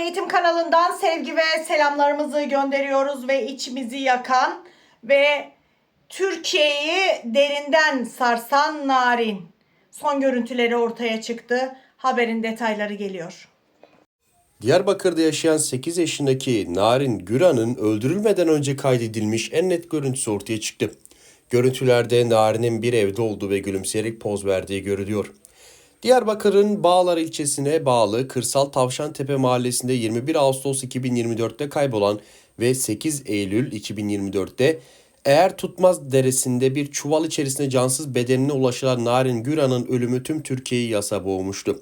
Eğitim kanalından sevgi ve selamlarımızı gönderiyoruz ve içimizi yakan ve Türkiye'yi derinden sarsan narin. Son görüntüleri ortaya çıktı. Haberin detayları geliyor. Diyarbakır'da yaşayan 8 yaşındaki Narin Güran'ın öldürülmeden önce kaydedilmiş en net görüntüsü ortaya çıktı. Görüntülerde Narin'in bir evde olduğu ve gülümseyerek poz verdiği görülüyor. Diyarbakır'ın Bağlar ilçesine bağlı Kırsal Tavşantepe mahallesinde 21 Ağustos 2024'te kaybolan ve 8 Eylül 2024'te eğer tutmaz deresinde bir çuval içerisinde cansız bedenine ulaşılan Narin Güran'ın ölümü tüm Türkiye'yi yasa boğmuştu.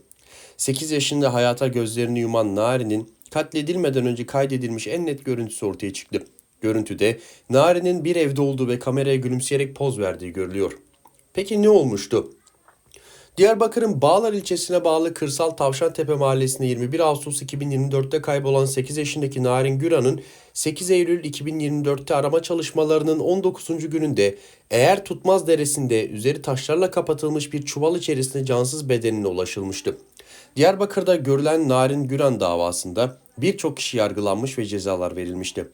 8 yaşında hayata gözlerini yuman Nari'nin katledilmeden önce kaydedilmiş en net görüntüsü ortaya çıktı. Görüntüde Nari'nin bir evde olduğu ve kameraya gülümseyerek poz verdiği görülüyor. Peki ne olmuştu? Diyarbakır'ın Bağlar ilçesine bağlı Kırsal Tavşantepe mahallesinde 21 Ağustos 2024'te kaybolan 8 yaşındaki Narin Güran'ın 8 Eylül 2024'te arama çalışmalarının 19. gününde eğer tutmaz deresinde üzeri taşlarla kapatılmış bir çuval içerisinde cansız bedenine ulaşılmıştı. Diyarbakır'da görülen Narin Güran davasında birçok kişi yargılanmış ve cezalar verilmişti.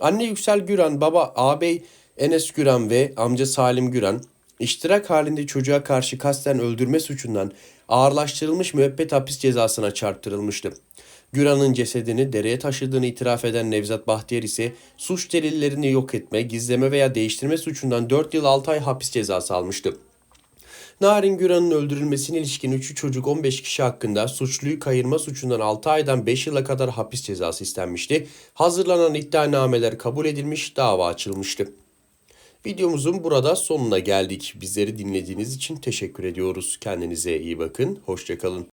Anne Yüksel Güran, baba ağabey Enes Güran ve amca Salim Güran iştirak halinde çocuğa karşı kasten öldürme suçundan ağırlaştırılmış müebbet hapis cezasına çarptırılmıştı. Güran'ın cesedini dereye taşıdığını itiraf eden Nevzat Bahtiyar ise suç delillerini yok etme, gizleme veya değiştirme suçundan 4 yıl 6 ay hapis cezası almıştı. Narin Güran'ın öldürülmesine ilişkin 3 çocuk 15 kişi hakkında suçluyu kayırma suçundan 6 aydan 5 yıla kadar hapis cezası istenmişti. Hazırlanan iddianameler kabul edilmiş, dava açılmıştı. Videomuzun burada sonuna geldik. Bizleri dinlediğiniz için teşekkür ediyoruz. Kendinize iyi bakın, hoşçakalın.